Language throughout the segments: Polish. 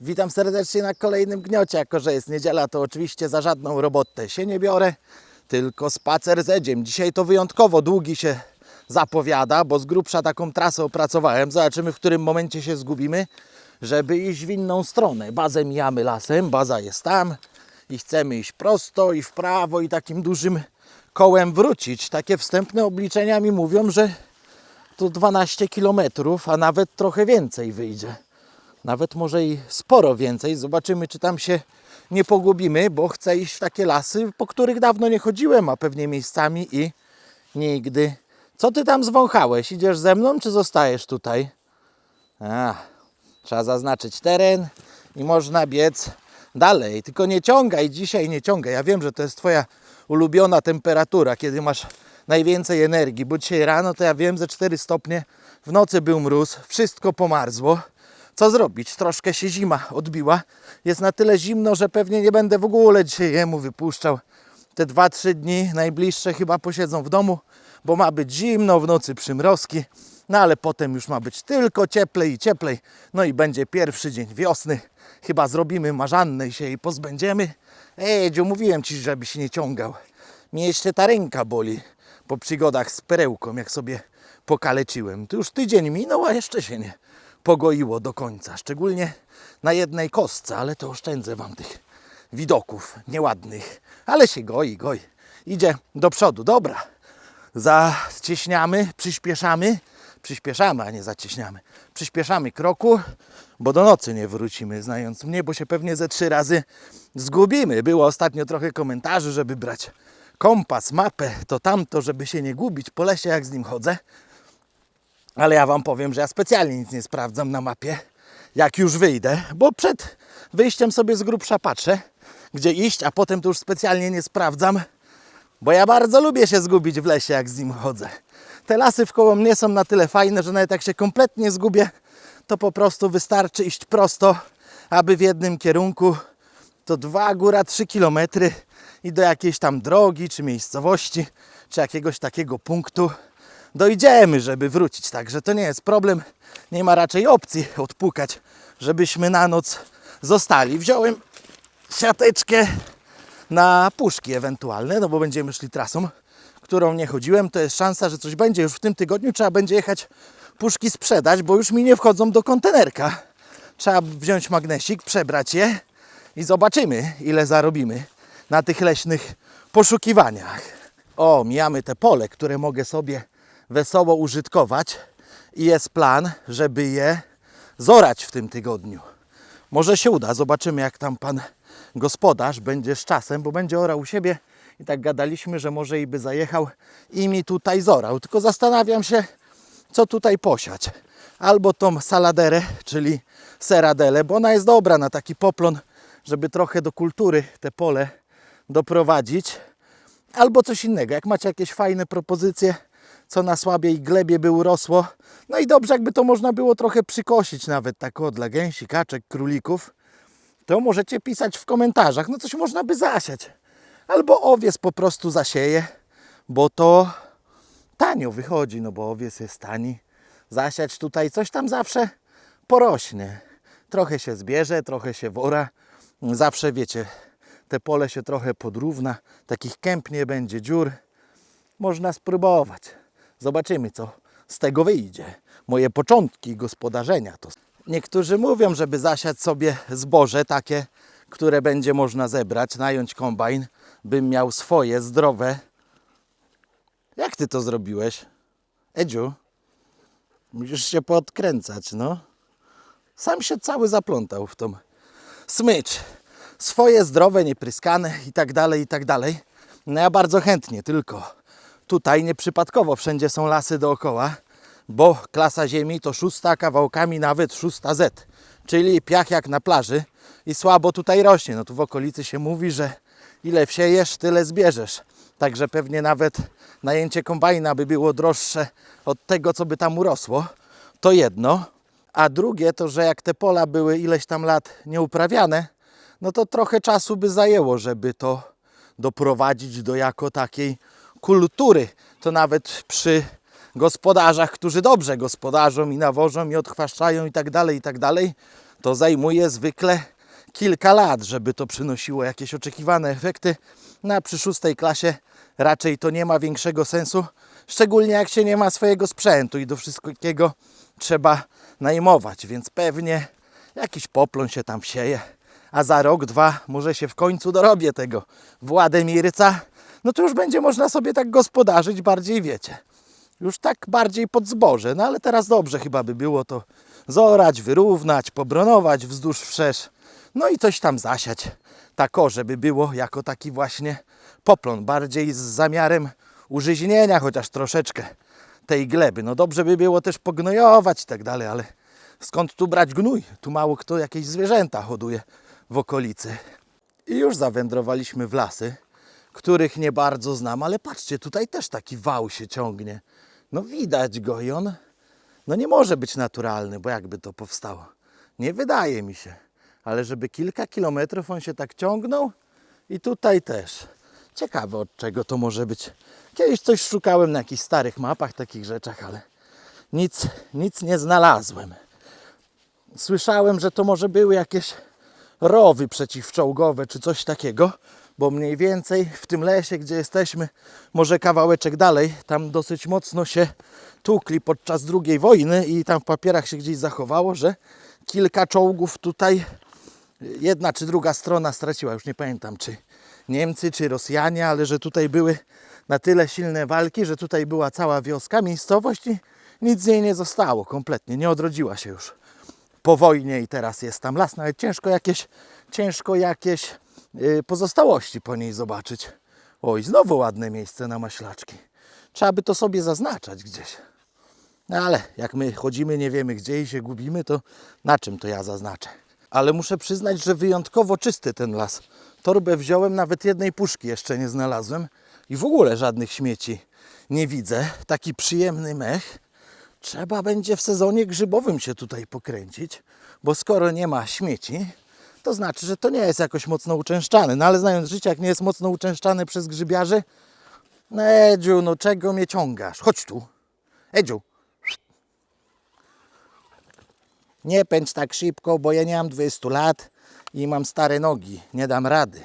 Witam serdecznie na kolejnym gniocie. Jako, że jest niedziela, to oczywiście za żadną robotę się nie biorę, tylko spacer z Edziem. Dzisiaj to wyjątkowo długi się zapowiada, bo z grubsza taką trasę opracowałem. Zobaczymy, w którym momencie się zgubimy, żeby iść w inną stronę. Bazę mijamy lasem, baza jest tam i chcemy iść prosto i w prawo i takim dużym kołem wrócić. Takie wstępne obliczenia mi mówią, że to 12 km, a nawet trochę więcej wyjdzie. Nawet może i sporo więcej. Zobaczymy, czy tam się nie pogubimy, bo chcę iść w takie lasy, po których dawno nie chodziłem, a pewnie miejscami i nigdy. Co ty tam zwąchałeś? Idziesz ze mną, czy zostajesz tutaj? A, trzeba zaznaczyć teren i można biec dalej. Tylko nie ciągaj dzisiaj, nie ciągaj. Ja wiem, że to jest twoja ulubiona temperatura, kiedy masz najwięcej energii, bo dzisiaj rano to ja wiem, ze 4 stopnie, w nocy był mróz, wszystko pomarzło. Co zrobić? Troszkę się zima odbiła. Jest na tyle zimno, że pewnie nie będę w ogóle dzisiaj jemu wypuszczał. Te 2-3 dni najbliższe chyba posiedzą w domu, bo ma być zimno, w nocy przymrozki. No ale potem już ma być tylko cieplej i cieplej. No i będzie pierwszy dzień wiosny. Chyba zrobimy marzannę i się jej pozbędziemy. Ej, Dziu, mówiłem ci, żebyś nie ciągał. Mnie jeszcze ta ręka boli po przygodach z perełką, jak sobie pokaleczyłem. To już tydzień minął, a jeszcze się nie pogoiło do końca. Szczególnie na jednej kostce, ale to oszczędzę Wam tych widoków nieładnych. Ale się goi, goi. Idzie do przodu. Dobra. Zacieśniamy, przyspieszamy. Przyspieszamy, a nie zacieśniamy. Przyspieszamy kroku, bo do nocy nie wrócimy, znając mnie, bo się pewnie ze trzy razy zgubimy. Było ostatnio trochę komentarzy, żeby brać kompas, mapę, to tamto, żeby się nie gubić po lesie, jak z nim chodzę. Ale ja Wam powiem, że ja specjalnie nic nie sprawdzam na mapie, jak już wyjdę, bo przed wyjściem sobie z grubsza patrzę, gdzie iść, a potem to już specjalnie nie sprawdzam, bo ja bardzo lubię się zgubić w lesie, jak z nim chodzę. Te lasy wkoło mnie są na tyle fajne, że nawet jak się kompletnie zgubię, to po prostu wystarczy iść prosto, aby w jednym kierunku to dwa, góra trzy kilometry i do jakiejś tam drogi, czy miejscowości, czy jakiegoś takiego punktu dojdziemy, żeby wrócić. Także to nie jest problem. Nie ma raczej opcji odpukać, żebyśmy na noc zostali. Wziąłem siateczkę na puszki ewentualne, no bo będziemy szli trasą, którą nie chodziłem. To jest szansa, że coś będzie już w tym tygodniu. Trzeba będzie jechać puszki sprzedać, bo już mi nie wchodzą do kontenerka. Trzeba wziąć magnesik, przebrać je i zobaczymy, ile zarobimy na tych leśnych poszukiwaniach. O, mijamy te pole, które mogę sobie wesoło użytkować i jest plan, żeby je zorać w tym tygodniu. Może się uda, zobaczymy jak tam pan gospodarz będzie z czasem, bo będzie orał u siebie i tak gadaliśmy, że może i by zajechał i mi tutaj zorał. Tylko zastanawiam się, co tutaj posiać. Albo tą saladerę, czyli seradelę, bo ona jest dobra na taki poplon, żeby trochę do kultury te pole doprowadzić. Albo coś innego. Jak macie jakieś fajne propozycje, co na słabiej glebie by urosło. No i dobrze, jakby to można było trochę przykosić nawet tak o, dla gęsi, kaczek, królików. To możecie pisać w komentarzach. No coś można by zasiać. Albo owies po prostu zasieje, bo to tanio wychodzi, no bo owies jest tani. Zasiać tutaj coś tam zawsze porośnie. Trochę się zbierze, trochę się wora. Zawsze wiecie, te pole się trochę podrówna, takich kęp nie będzie, dziur. Można spróbować. Zobaczymy, co z tego wyjdzie. Moje początki gospodarzenia to. Niektórzy mówią, żeby zasiać sobie zboże takie, które będzie można zebrać, nająć kombajn, bym miał swoje zdrowe. Jak ty to zrobiłeś? Edziu, musisz się podkręcać, no. Sam się cały zaplątał w tą smycz. Swoje zdrowe, niepryskane i tak dalej, i tak dalej. No ja bardzo chętnie, tylko tutaj nieprzypadkowo wszędzie są lasy dookoła, bo klasa ziemi to szósta, kawałkami nawet szósta Z, czyli piach jak na plaży i słabo tutaj rośnie. No tu w okolicy się mówi, że ile wsiejesz, tyle zbierzesz. Także pewnie nawet najęcie kombajna by było droższe od tego, co by tam urosło. To jedno. A drugie to, że jak te pola były ileś tam lat nieuprawiane, no to trochę czasu by zajęło, żeby to doprowadzić do jako takiej kultury. To nawet przy gospodarzach, którzy dobrze gospodarzą i nawożą i odchwaszczają i tak dalej, i tak dalej, to zajmuje zwykle kilka lat, żeby to przynosiło jakieś oczekiwane efekty. Na przy szóstej klasie raczej to nie ma większego sensu, szczególnie jak się nie ma swojego sprzętu i do wszystkiego trzeba najmować, więc pewnie jakiś poplon się tam wsieje, a za rok, dwa może się w końcu dorobię tego Włademirca, no to już będzie można sobie tak gospodarzyć bardziej, wiecie, już tak bardziej pod zboże, no ale teraz dobrze chyba by było to zorać, wyrównać, pobronować wzdłuż wszerz, no i coś tam zasiać, tako, żeby było jako taki właśnie poplon, bardziej z zamiarem użyźnienia chociaż troszeczkę tej gleby. No dobrze by było też pognojować i tak dalej, ale skąd tu brać gnój? Tu mało kto jakieś zwierzęta hoduje w okolicy. I już zawędrowaliśmy w lasy, których nie bardzo znam, ale patrzcie, tutaj też taki wał się ciągnie. No widać go i on no nie może być naturalny, bo jakby to powstało? Nie wydaje mi się. Ale żeby kilka kilometrów on się tak ciągnął i tutaj też. Ciekawe od czego to może być. Kiedyś coś szukałem na jakichś starych mapach, takich rzeczach, ale nic, nic nie znalazłem. Słyszałem, że to może były jakieś rowy przeciwczołgowe czy coś takiego, bo mniej więcej w tym lesie, gdzie jesteśmy, może kawałeczek dalej, tam dosyć mocno się tukli podczas II wojny i tam w papierach się gdzieś zachowało, że kilka czołgów tutaj jedna czy druga strona straciła, już nie pamiętam czy Niemcy czy Rosjanie, ale że tutaj były na tyle silne walki, że tutaj była cała wioska, miejscowość i nic z niej nie zostało kompletnie, nie odrodziła się już po wojnie i teraz jest tam las, nawet ciężko jakieś, ciężko jakieś pozostałości po niej zobaczyć. Oj, znowu ładne miejsce na maślaczki. Trzeba by to sobie zaznaczać gdzieś. No ale jak my chodzimy, nie wiemy gdzie i się gubimy, to na czym to ja zaznaczę? Ale muszę przyznać, że wyjątkowo czysty ten las. Torbę wziąłem, nawet jednej puszki jeszcze nie znalazłem i w ogóle żadnych śmieci nie widzę. Taki przyjemny mech. Trzeba będzie w sezonie grzybowym się tutaj pokręcić, bo skoro nie ma śmieci, to znaczy, że to nie jest jakoś mocno uczęszczany. No ale znając życie, jak nie jest mocno uczęszczany przez grzybiarzy, no Edziu, no czego mnie ciągasz? Chodź tu. Edziu. Nie pędź tak szybko, bo ja nie mam 20 lat i mam stare nogi. Nie dam rady.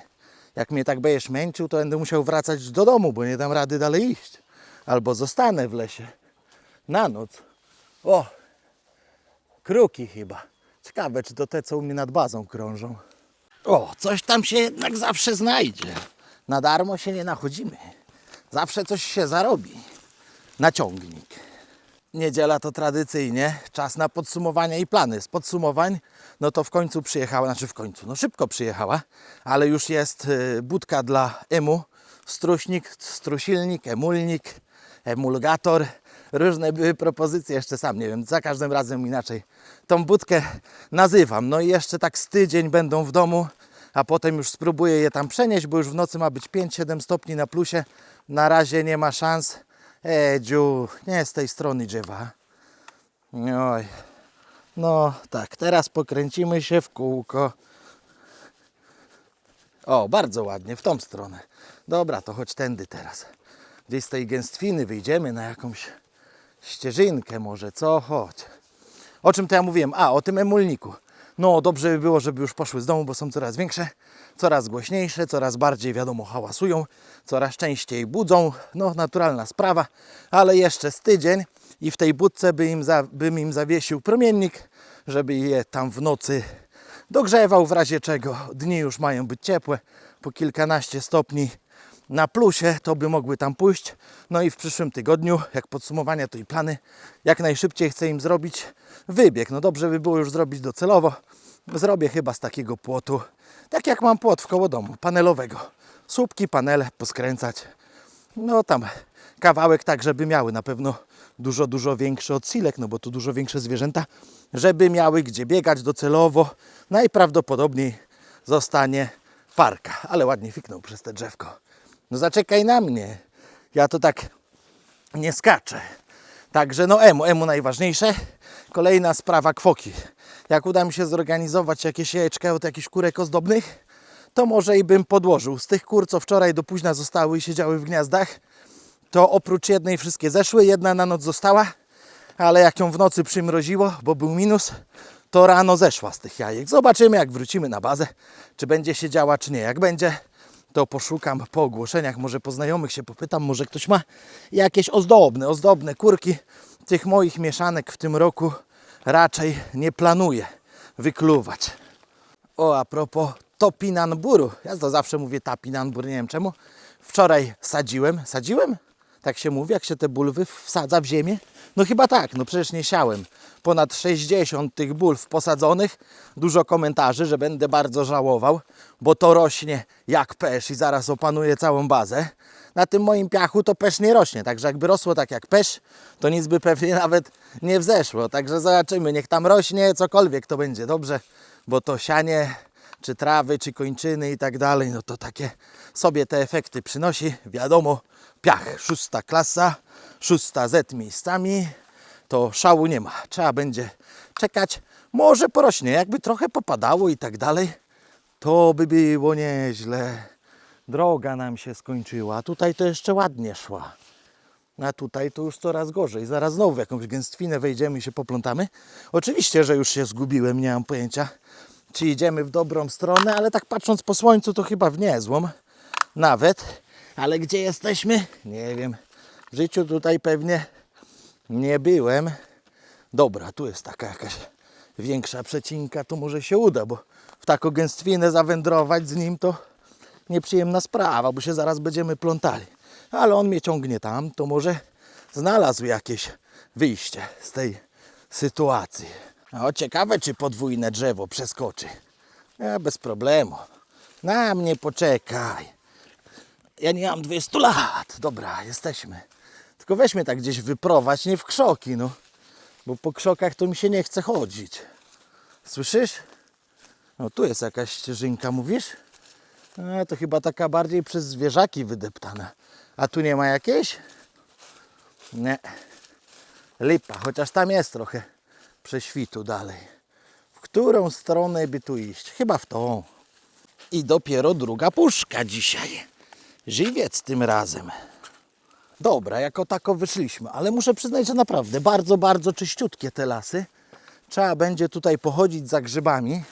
Jak mnie tak będziesz męczył, to będę musiał wracać do domu, bo nie dam rady dalej iść. Albo zostanę w lesie. Na noc. O! Kruki chyba. Ciekawe, czy to te, co u mnie nad bazą krążą. O, coś tam się jednak zawsze znajdzie. Na darmo się nie nachodzimy. Zawsze coś się zarobi. Na ciągnik. Niedziela to tradycyjnie czas na podsumowania i plany. Z podsumowań, no to w końcu przyjechała, znaczy w końcu, no szybko przyjechała, ale już jest y, budka dla emu, struśnik, strusilnik, emulnik, emulgator. Różne były propozycje, jeszcze sam nie wiem, za każdym razem inaczej tą budkę nazywam. No i jeszcze tak z tydzień będą w domu, a potem już spróbuję je tam przenieść, bo już w nocy ma być 5-7 stopni na plusie. Na razie nie ma szans. Edziu, nie z tej strony drzewa. Oj. No tak, teraz pokręcimy się w kółko. O, bardzo ładnie, w tą stronę. Dobra, to chodź tędy teraz. Gdzieś z tej gęstwiny wyjdziemy na jakąś ścieżynkę może, co? Chodź. O czym to ja mówiłem? A, o tym emulniku. No, dobrze by było, żeby już poszły z domu, bo są coraz większe, coraz głośniejsze, coraz bardziej, wiadomo, hałasują, coraz częściej budzą. No, naturalna sprawa, ale jeszcze z tydzień i w tej budce by im za, bym im zawiesił promiennik, żeby je tam w nocy dogrzewał, w razie czego dni już mają być ciepłe, po kilkanaście stopni na plusie, to by mogły tam pójść. No i w przyszłym tygodniu, jak podsumowania, to i plany, jak najszybciej chcę im zrobić wybieg. No dobrze by było już zrobić docelowo. Zrobię chyba z takiego płotu, tak jak mam płot w koło domu, panelowego. Słupki, panele poskręcać. No tam kawałek tak, żeby miały na pewno dużo, dużo większy od silek, no bo to dużo większe zwierzęta, żeby miały gdzie biegać docelowo. Najprawdopodobniej zostanie parka, ale ładnie fiknął przez te drzewko. No zaczekaj na mnie. Ja to tak nie skaczę. Także no emu, emu najważniejsze. Kolejna sprawa kwoki. Jak uda mi się zorganizować jakieś jajeczka od jakichś kurek ozdobnych, to może i bym podłożył. Z tych kur, co wczoraj do późna zostały i siedziały w gniazdach, to oprócz jednej wszystkie zeszły, jedna na noc została, ale jak ją w nocy przymroziło, bo był minus, to rano zeszła z tych jajek. Zobaczymy, jak wrócimy na bazę, czy będzie się działa, czy nie. Jak będzie, to poszukam po ogłoszeniach, może po znajomych się popytam, może ktoś ma jakieś ozdobne, ozdobne kurki. Tych moich mieszanek w tym roku raczej nie planuję wykluwać. O, a propos topinanburu. Ja to zawsze mówię tapinanbur, nie wiem czemu. Wczoraj sadziłem. Sadziłem? Tak się mówi, jak się te bulwy wsadza w ziemię? No chyba tak, no przecież nie siałem. Ponad 60 tych bulw posadzonych. Dużo komentarzy, że będę bardzo żałował, bo to rośnie jak pesz i zaraz opanuje całą bazę. Na tym moim piachu to pesz nie rośnie, także jakby rosło tak jak pesz, to nic by pewnie nawet nie wzeszło. Także zobaczymy, niech tam rośnie cokolwiek to będzie dobrze, bo to sianie czy trawy, czy kończyny i tak dalej, no to takie sobie te efekty przynosi. Wiadomo, piach, szósta klasa, szósta Z miejscami, to szału nie ma. Trzeba będzie czekać. Może porośnie, jakby trochę popadało i tak dalej, to by było nieźle. Droga nam się skończyła, tutaj to jeszcze ładnie szła. A tutaj to już coraz gorzej. Zaraz znowu w jakąś gęstwinę wejdziemy i się poplątamy. Oczywiście, że już się zgubiłem, nie mam pojęcia, czy idziemy w dobrą stronę, ale tak patrząc po słońcu, to chyba w niezłą nawet. Ale gdzie jesteśmy? Nie wiem. W życiu tutaj pewnie nie byłem. Dobra, tu jest taka jakaś większa przecinka, to może się uda, bo w taką gęstwinę zawędrować z nim to nieprzyjemna sprawa, bo się zaraz będziemy plątali. Ale on mnie ciągnie tam, to może znalazł jakieś wyjście z tej sytuacji. O, ciekawe, czy podwójne drzewo przeskoczy. Ja bez problemu. Na mnie poczekaj. Ja nie mam 20 lat. Dobra, jesteśmy. Tylko weźmy tak gdzieś wyprowadź, nie w krzoki, no. Bo po krzokach to mi się nie chce chodzić. Słyszysz? No tu jest jakaś ścieżynka, mówisz? A, to chyba taka bardziej przez zwierzaki wydeptana. A tu nie ma jakiejś? Nie. Lipa, chociaż tam jest trochę prześwitu dalej. W którą stronę by tu iść? Chyba w tą. I dopiero druga puszka dzisiaj. Żywiec tym razem. Dobra, jako tako wyszliśmy, ale muszę przyznać, że naprawdę bardzo, bardzo czyściutkie te lasy. Trzeba będzie tutaj pochodzić za grzybami.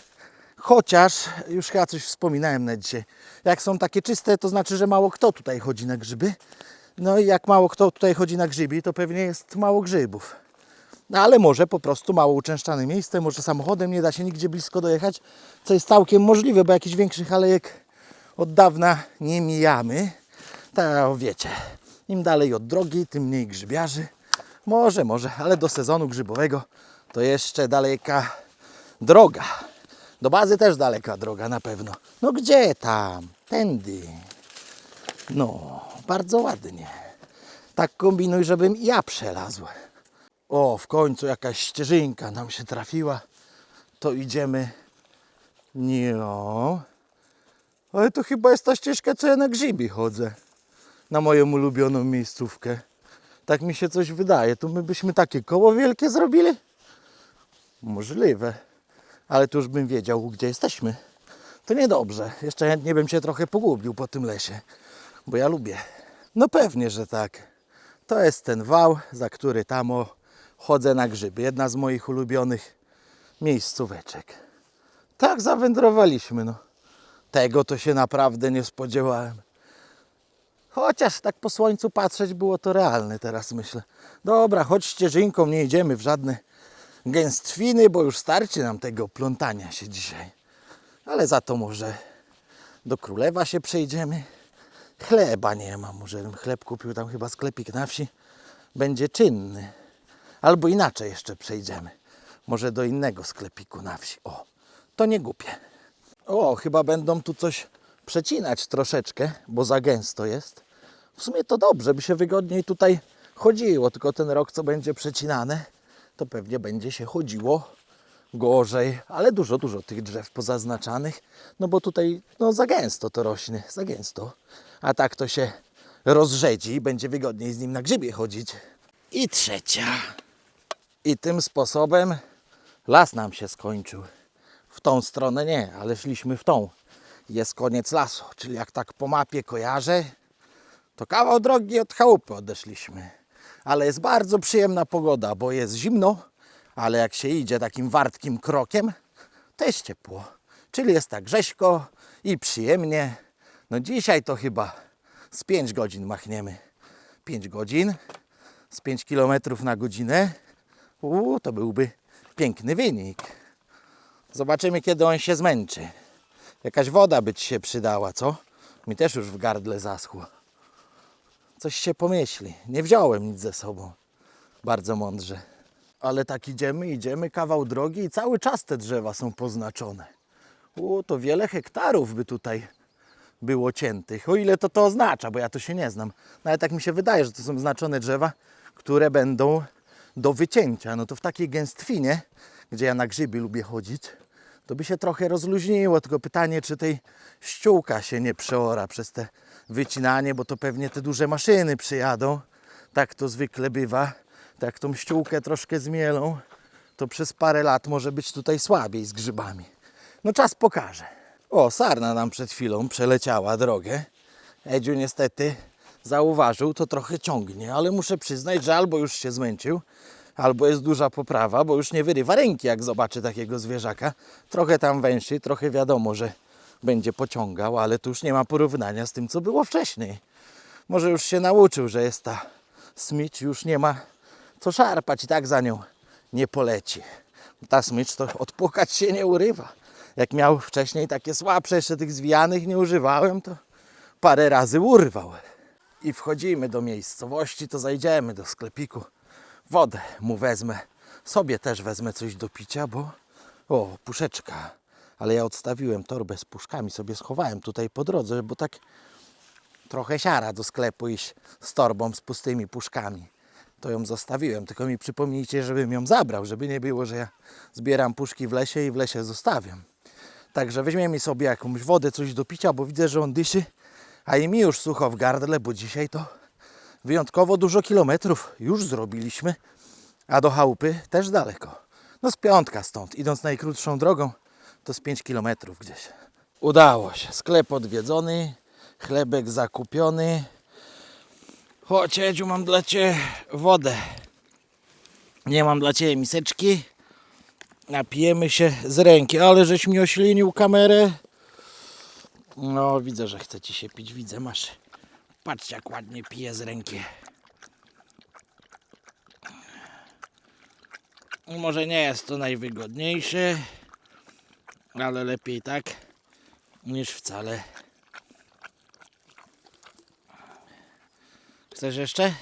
Chociaż, już chyba coś wspominałem na dzisiaj, jak są takie czyste, to znaczy, że mało kto tutaj chodzi na grzyby. No i jak mało kto tutaj chodzi na grzybi, to pewnie jest mało grzybów. No ale może po prostu mało uczęszczane miejsce, może samochodem nie da się nigdzie blisko dojechać, co jest całkiem możliwe, bo jakichś większych alejek od dawna nie mijamy. To wiecie, im dalej od drogi, tym mniej grzybiarzy. Może, może, ale do sezonu grzybowego to jeszcze daleka droga. Do bazy też daleka droga na pewno. No gdzie tam? Tędy. No, bardzo ładnie. Tak kombinuj, żebym ja przelazł. O, w końcu jakaś ścieżynka nam się trafiła. To idziemy. Nie. Ale to chyba jest ta ścieżka, co ja na grzybi chodzę. Na moją ulubioną miejscówkę. Tak mi się coś wydaje. Tu my byśmy takie koło wielkie zrobili? Możliwe. Ale tu już bym wiedział, gdzie jesteśmy. To niedobrze. Jeszcze chętnie bym się trochę pogubił po tym lesie. Bo ja lubię. No pewnie, że tak. To jest ten wał, za który tam o, chodzę na grzyby. Jedna z moich ulubionych miejscóweczek. Tak zawędrowaliśmy, no. Tego to się naprawdę nie spodziewałem. Chociaż tak po słońcu patrzeć było to realne teraz myślę. Dobra, chodź ścieżynką, nie idziemy w żadne gęstwiny, bo już starczy nam tego plątania się dzisiaj. Ale za to może do Królewa się przejdziemy. Chleba nie ma, może bym chleb kupił tam chyba sklepik na wsi. Będzie czynny. Albo inaczej jeszcze przejdziemy. Może do innego sklepiku na wsi. O, to nie głupie. O, chyba będą tu coś przecinać troszeczkę, bo za gęsto jest. W sumie to dobrze, by się wygodniej tutaj chodziło, tylko ten rok, co będzie przecinane, to pewnie będzie się chodziło gorzej, ale dużo, dużo tych drzew pozaznaczanych, no bo tutaj no za gęsto to rośnie, za gęsto. A tak to się rozrzedzi będzie wygodniej z nim na grzybie chodzić. I trzecia. I tym sposobem las nam się skończył. W tą stronę nie, ale szliśmy w tą. Jest koniec lasu, czyli jak tak po mapie kojarzę, to kawał drogi od chałupy odeszliśmy. Ale jest bardzo przyjemna pogoda, bo jest zimno, ale jak się idzie takim wartkim krokiem, to jest ciepło. Czyli jest tak rzeźko i przyjemnie. No dzisiaj to chyba z 5 godzin machniemy. 5 godzin z 5 km na godzinę. Uuu, to byłby piękny wynik. Zobaczymy, kiedy on się zmęczy. Jakaś woda by ci się przydała, co? Mi też już w gardle zaschło. Coś się pomyśli. Nie wziąłem nic ze sobą. Bardzo mądrze. Ale tak idziemy, idziemy kawał drogi i cały czas te drzewa są poznaczone. O, to wiele hektarów by tutaj było ciętych. O ile to to oznacza, bo ja to się nie znam. No ale tak mi się wydaje, że to są znaczone drzewa, które będą do wycięcia. No to w takiej gęstwinie, gdzie ja na grzyby lubię chodzić, to by się trochę rozluźniło. Tylko pytanie, czy tej ściółka się nie przeora przez te wycinanie, bo to pewnie te duże maszyny przyjadą. Tak to zwykle bywa. Tak tą ściółkę troszkę zmielą, to przez parę lat może być tutaj słabiej z grzybami. No czas pokaże. O, sarna nam przed chwilą przeleciała drogę. Edziu niestety zauważył, to trochę ciągnie, ale muszę przyznać, że albo już się zmęczył, albo jest duża poprawa, bo już nie wyrywa ręki, jak zobaczy takiego zwierzaka. Trochę tam węższy, trochę wiadomo, że będzie pociągał, ale tu już nie ma porównania z tym, co było wcześniej. Może już się nauczył, że jest ta smycz, już nie ma co szarpać i tak za nią nie poleci. Ta smycz to odpukać się nie urywa. Jak miał wcześniej takie słabsze, jeszcze tych zwijanych nie używałem, to parę razy urwał. I wchodzimy do miejscowości, to zajdziemy do sklepiku. Wodę mu wezmę. Sobie też wezmę coś do picia, bo... O, puszeczka. Ale ja odstawiłem torbę z puszkami, sobie schowałem tutaj po drodze, bo tak trochę siara do sklepu iść z torbą z pustymi puszkami. To ją zostawiłem, tylko mi przypomnijcie, żebym ją zabrał, żeby nie było, że ja zbieram puszki w lesie i w lesie zostawiam. Także weźmiemy sobie jakąś wodę, coś do picia, bo widzę, że on dyszy, a i mi już sucho w gardle, bo dzisiaj to wyjątkowo dużo kilometrów już zrobiliśmy, a do chałupy też daleko. No z piątka stąd, idąc najkrótszą drogą, to z 5 kilometrów gdzieś. Udało się, sklep odwiedzony, chlebek zakupiony. Chodź, Edziu, mam dla Ciebie wodę. Nie mam dla Ciebie miseczki. Napijemy się z ręki, ale żeś mi oślinił kamerę. No, widzę, że chce Ci się pić, widzę, masz. Patrzcie, jak ładnie pije z ręki. Może nie jest to najwygodniejsze, ale lepiej tak niż wcale. Chcesz jeszcze?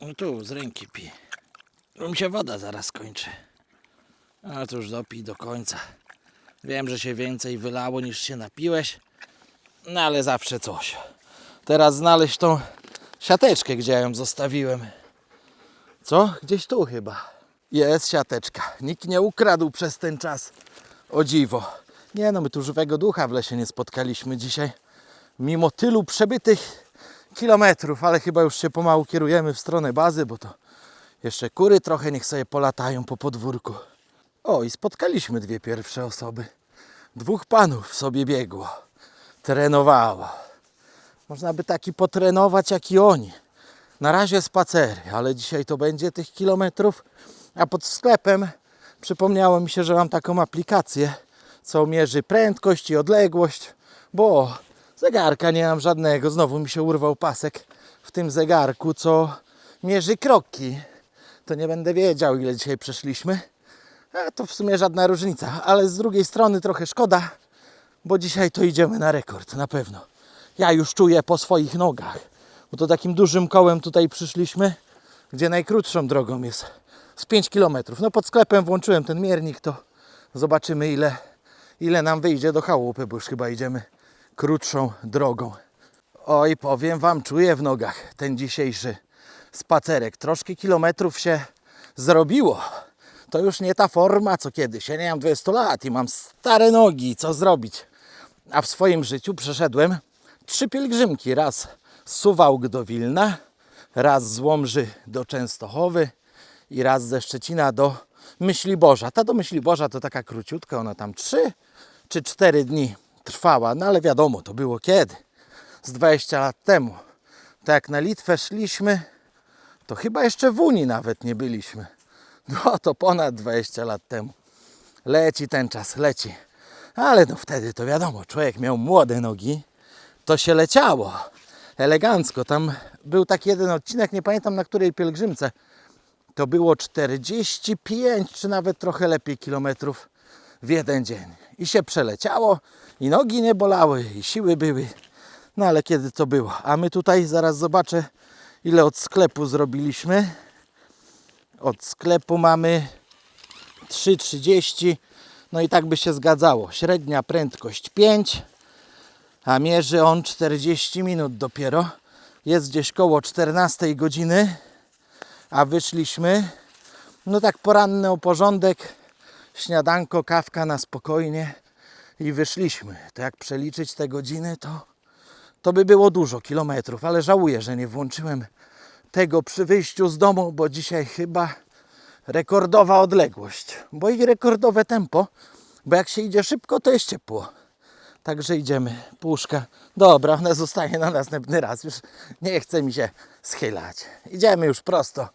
No tu, z ręki pij. Mi się woda zaraz skończy. A to już dopij do końca. Wiem, że się więcej wylało niż się napiłeś, no ale zawsze coś. Teraz znaleźć tą siateczkę, gdzie ją zostawiłem. Co? Gdzieś tu chyba. Jest siateczka. Nikt nie ukradł przez ten czas. O dziwo. Nie no, my tu żywego ducha w lesie nie spotkaliśmy dzisiaj. Mimo tylu przebytych kilometrów, ale chyba już się pomału kierujemy w stronę bazy, bo to jeszcze kury trochę niech sobie polatają po podwórku. O, i spotkaliśmy dwie pierwsze osoby. Dwóch panów sobie biegło. Trenowało. Można by taki potrenować jak i oni. Na razie spacery, ale dzisiaj to będzie tych kilometrów. A pod sklepem przypomniało mi się, że mam taką aplikację, co mierzy prędkość i odległość, bo zegarka nie mam żadnego. Znowu mi się urwał pasek w tym zegarku, co mierzy kroki. To nie będę wiedział, ile dzisiaj przeszliśmy. To w sumie żadna różnica, ale z drugiej strony trochę szkoda, bo dzisiaj to idziemy na rekord, na pewno. Ja już czuję po swoich nogach, bo to takim dużym kołem tutaj przyszliśmy, gdzie najkrótszą drogą jest z 5 km. No pod sklepem włączyłem ten miernik, to zobaczymy ile, ile nam wyjdzie do chałupy, bo już chyba idziemy krótszą drogą. Oj, powiem Wam, czuję w nogach ten dzisiejszy spacerek. Troszkę kilometrów się zrobiło. To już nie ta forma co kiedyś. Ja nie mam 20 lat i mam stare nogi. Co zrobić? A w swoim życiu przeszedłem trzy pielgrzymki. Raz z Suwałk do Wilna, raz z Łomży do Częstochowy i raz ze Szczecina do Myśliborza. Ta do Myśliborza to taka króciutka, ona tam trzy czy cztery dni trwała. No ale wiadomo, to było kiedy? Z 20 lat temu. Tak jak na Litwę szliśmy, to chyba jeszcze w Unii nawet nie byliśmy. No to ponad 20 lat temu. Leci ten czas, leci. Ale no wtedy to wiadomo, człowiek miał młode nogi, to się leciało. Elegancko. Tam był taki jeden odcinek, nie pamiętam na której pielgrzymce. To było 45 czy nawet trochę lepiej kilometrów w jeden dzień. I się przeleciało, i nogi nie bolały, i siły były. No ale kiedy to było? A my tutaj zaraz zobaczę, ile od sklepu zrobiliśmy. Od sklepu mamy 3,30. No i tak by się zgadzało. Średnia prędkość 5, a mierzy on 40 minut dopiero. Jest gdzieś koło 14 godziny, a wyszliśmy. No tak poranny o porządek, śniadanko, kawka na spokojnie i wyszliśmy. To jak przeliczyć te godziny, to, to by było dużo kilometrów, ale żałuję, że nie włączyłem tego przy wyjściu z domu, bo dzisiaj chyba rekordowa odległość, bo i rekordowe tempo, bo jak się idzie szybko, to jest ciepło. Także idziemy, puszka. Dobra, ona zostaje na następny raz, już nie chce mi się schylać. Idziemy już prosto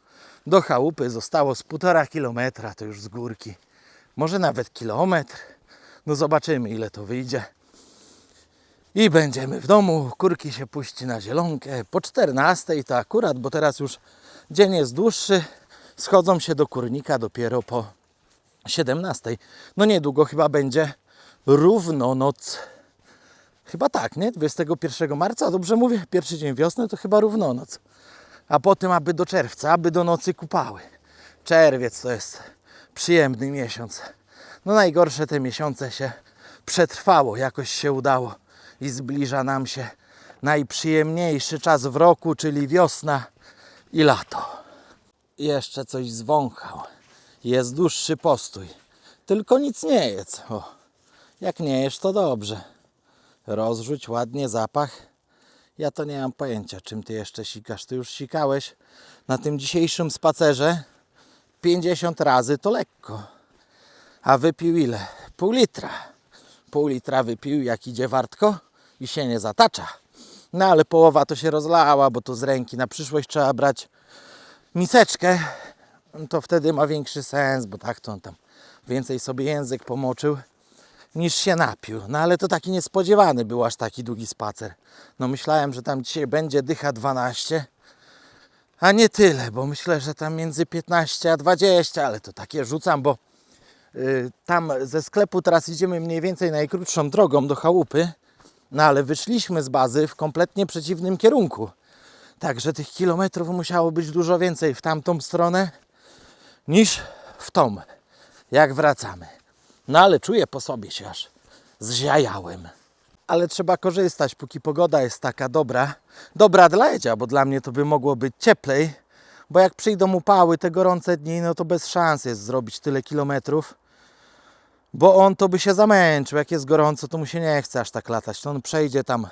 do chałupy, zostało z półtora kilometra, to już z górki. Może nawet kilometr. No zobaczymy ile to wyjdzie. I będziemy w domu, kurki się puści na zielonkę. Po 14 to akurat, bo teraz już dzień jest dłuższy. Schodzą się do kurnika dopiero po 17. No niedługo chyba będzie równo noc. Chyba tak, nie? 21 marca, dobrze mówię? Pierwszy dzień wiosny to chyba równonoc. A potem aby do czerwca, aby do nocy kupały. Czerwiec to jest przyjemny miesiąc. No najgorsze te miesiące się przetrwało, jakoś się udało i zbliża nam się najprzyjemniejszy czas w roku, czyli wiosna i lato. Jeszcze coś zwąchał. Jest dłuższy postój. Tylko nic nie jedz. O, jak nie jesz, to dobrze. Rozrzuć ładnie zapach. Ja to nie mam pojęcia, czym ty jeszcze sikasz. Ty już sikałeś na tym dzisiejszym spacerze 50 razy to lekko. A wypił ile? Pół litra. Pół litra wypił, jak idzie wartko i się nie zatacza. No ale połowa to się rozlała, bo to z ręki. Na przyszłość trzeba brać miseczkę. To wtedy ma większy sens, bo tak to on tam więcej sobie język pomoczył niż się napił. No ale to taki niespodziewany był aż taki długi spacer. No myślałem, że tam dzisiaj będzie dycha 12, a nie tyle, bo myślę, że tam między 15 a 20, ale to takie rzucam, bo y, tam ze sklepu teraz idziemy mniej więcej najkrótszą drogą do chałupy, no ale wyszliśmy z bazy w kompletnie przeciwnym kierunku. Także tych kilometrów musiało być dużo więcej w tamtą stronę niż w tą, jak wracamy. No ale czuję po sobie się aż zziajałem. Ale trzeba korzystać, póki pogoda jest taka dobra. Dobra dla Edzia, bo dla mnie to by mogło być cieplej. Bo jak przyjdą upały, te gorące dni, no to bez szans jest zrobić tyle kilometrów. Bo on to by się zamęczył. Jak jest gorąco, to mu się nie chce aż tak latać. To on przejdzie tam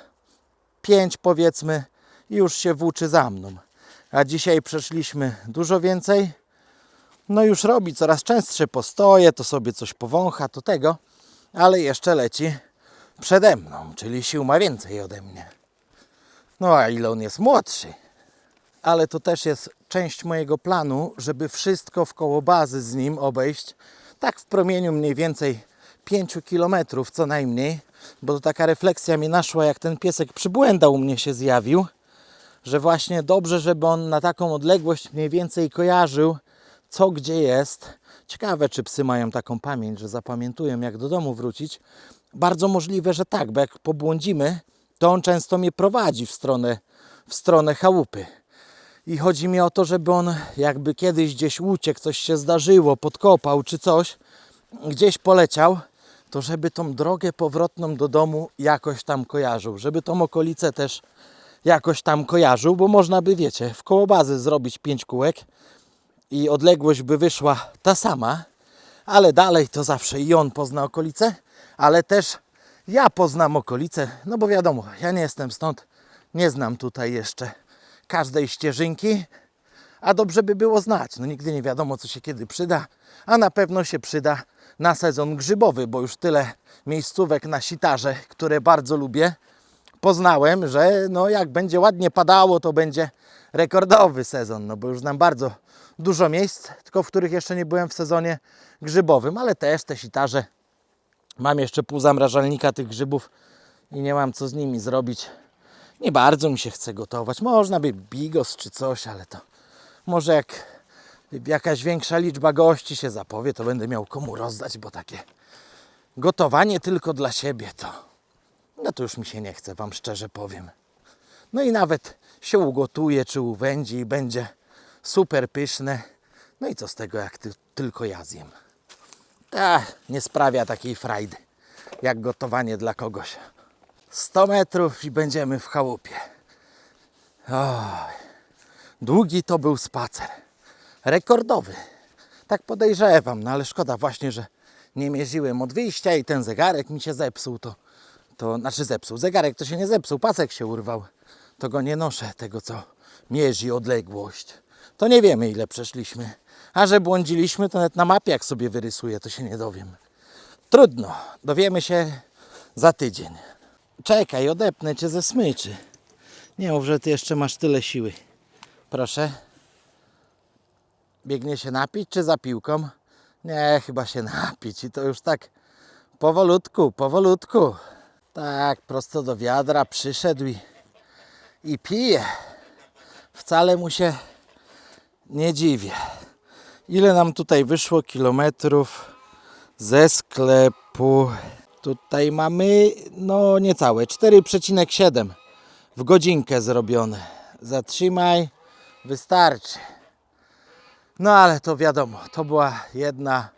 5 powiedzmy i już się włóczy za mną. A dzisiaj przeszliśmy dużo więcej. No już robi coraz częstsze postoje, to sobie coś powącha, to tego, ale jeszcze leci przede mną, czyli sił ma więcej ode mnie. No a ile on jest młodszy. Ale to też jest część mojego planu, żeby wszystko w koło bazy z nim obejść, tak w promieniu mniej więcej 5 kilometrów co najmniej, bo to taka refleksja mi naszła, jak ten piesek przybłęda u mnie się zjawił, że właśnie dobrze, żeby on na taką odległość mniej więcej kojarzył, co gdzie jest. Ciekawe, czy psy mają taką pamięć, że zapamiętują, jak do domu wrócić. Bardzo możliwe, że tak, bo jak pobłądzimy, to on często mnie prowadzi w stronę, w stronę chałupy. I chodzi mi o to, żeby on jakby kiedyś gdzieś uciekł, coś się zdarzyło, podkopał czy coś, gdzieś poleciał, to żeby tą drogę powrotną do domu jakoś tam kojarzył, żeby tą okolicę też jakoś tam kojarzył, bo można by, wiecie, w koło bazy zrobić pięć kółek i odległość by wyszła ta sama, ale dalej to zawsze i on pozna okolice, ale też ja poznam okolice, no bo wiadomo, ja nie jestem stąd, nie znam tutaj jeszcze każdej ścieżynki, a dobrze by było znać. No nigdy nie wiadomo, co się kiedy przyda, a na pewno się przyda na sezon grzybowy, bo już tyle miejscówek na sitarze, które bardzo lubię, poznałem, że no jak będzie ładnie padało, to będzie rekordowy sezon, no bo już znam bardzo dużo miejsc, tylko w których jeszcze nie byłem w sezonie grzybowym, ale też te sitarze. Mam jeszcze pół zamrażalnika tych grzybów i nie mam co z nimi zrobić. Nie bardzo mi się chce gotować. Można by bigos czy coś, ale to może jak jakaś większa liczba gości się zapowie, to będę miał komu rozdać, bo takie gotowanie tylko dla siebie to no to już mi się nie chce, Wam szczerze powiem. No i nawet się ugotuje czy uwędzi i będzie super pyszne. No i co z tego, jak ty, tylko ja zjem. Ta, nie sprawia takiej frajdy, jak gotowanie dla kogoś. 100 metrów i będziemy w chałupie. Długi to był spacer. Rekordowy. Tak podejrzewam, no ale szkoda właśnie, że nie mierzyłem od wyjścia i ten zegarek mi się zepsuł. To, to znaczy zepsuł. Zegarek to się nie zepsuł, pasek się urwał. To go nie noszę, tego co mierzy odległość. To nie wiemy ile przeszliśmy. A że błądziliśmy, to nawet na mapie jak sobie wyrysuję, to się nie dowiem. Trudno, dowiemy się za tydzień. Czekaj, odepnę cię ze smyczy. Nie mów, że ty jeszcze masz tyle siły. Proszę. Biegnie się napić czy za piłką? Nie, chyba się napić i to już tak powolutku, powolutku. Tak, prosto do wiadra przyszedł i, i pije. Wcale mu się nie dziwię. Ile nam tutaj wyszło kilometrów ze sklepu? Tutaj mamy, no niecałe, 4,7 w godzinkę zrobione. Zatrzymaj, wystarczy. No ale to wiadomo, to była jedna,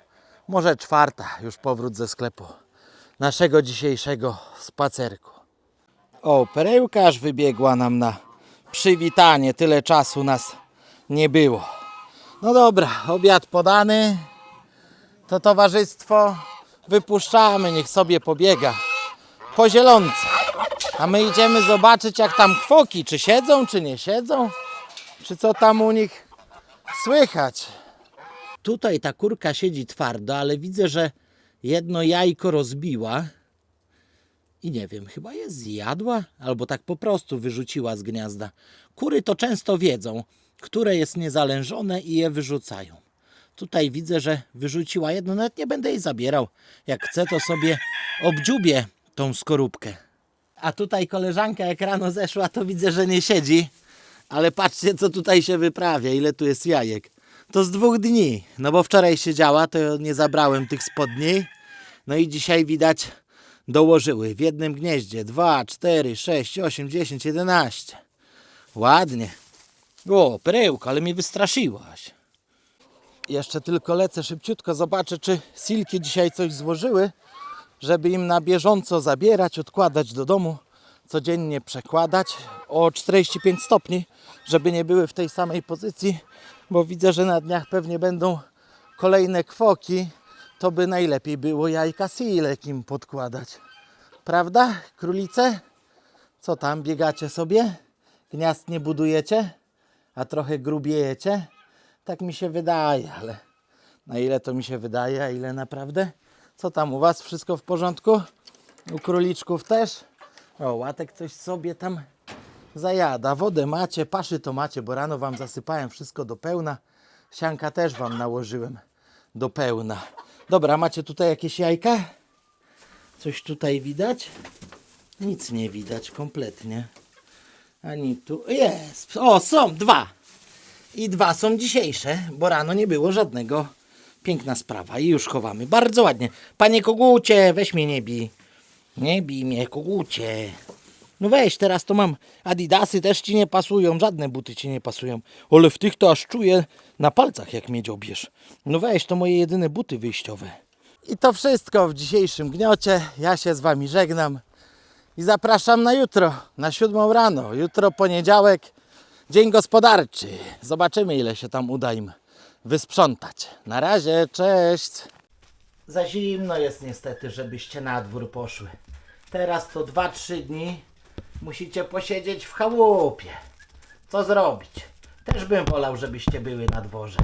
może czwarta już powrót ze sklepu naszego dzisiejszego spacerku. O, perełka aż wybiegła nam na przywitanie. Tyle czasu nas nie było. No dobra, obiad podany. To towarzystwo wypuszczamy, niech sobie pobiega po zielonce. A my idziemy zobaczyć, jak tam kwoki, czy siedzą, czy nie siedzą, czy co tam u nich słychać. Tutaj ta kurka siedzi twardo, ale widzę, że jedno jajko rozbiła i nie wiem, chyba je zjadła albo tak po prostu wyrzuciła z gniazda. Kury to często wiedzą, które jest niezalężone i je wyrzucają. Tutaj widzę, że wyrzuciła jedno, nawet nie będę jej zabierał. Jak chcę, to sobie obdziubię tą skorupkę. A tutaj koleżanka jak rano zeszła, to widzę, że nie siedzi. Ale patrzcie, co tutaj się wyprawia, ile tu jest jajek. To z dwóch dni, no bo wczoraj siedziała, to nie zabrałem tych spodni. No i dzisiaj widać dołożyły w jednym gnieździe 2, 4, 6, 8, 10, 11. Ładnie. O, perełka, ale mnie wystraszyłaś. Jeszcze tylko lecę szybciutko, zobaczę, czy silki dzisiaj coś złożyły, żeby im na bieżąco zabierać, odkładać do domu, codziennie przekładać o 45 stopni, żeby nie były w tej samej pozycji, bo widzę, że na dniach pewnie będą kolejne kwoki, to by najlepiej było jajka silek im podkładać. Prawda, królice? Co tam, biegacie sobie? Gniazd nie budujecie? A trochę grubiejecie? Tak mi się wydaje, ale na ile to mi się wydaje, a ile naprawdę? Co tam u Was? Wszystko w porządku? U króliczków też? O, łatek coś sobie tam zajada. Wodę macie, paszy to macie, bo rano Wam zasypałem wszystko do pełna. Sianka też Wam nałożyłem do pełna. Dobra, macie tutaj jakieś jajka? Coś tutaj widać? Nic nie widać kompletnie. Ani tu. Jest! O, są dwa! I dwa są dzisiejsze, bo rano nie było żadnego. Piękna sprawa i już chowamy. Bardzo ładnie. Panie kogucie, weź mnie nie bij. Nie bij mnie, kogucie. No weź, teraz to mam adidasy, też ci nie pasują, żadne buty ci nie pasują. Ale w tych to aż czuję na palcach, jak mnie dziobierz. No weź, to moje jedyne buty wyjściowe. I to wszystko w dzisiejszym gniocie. Ja się z wami żegnam i zapraszam na jutro, na siódmą rano. Jutro poniedziałek, dzień gospodarczy. Zobaczymy, ile się tam uda im wysprzątać. Na razie, cześć. Za zimno jest niestety, żebyście na dwór poszły. Teraz to 2-3 dni musicie posiedzieć w chałupie. Co zrobić? Też bym wolał, żebyście były na dworze.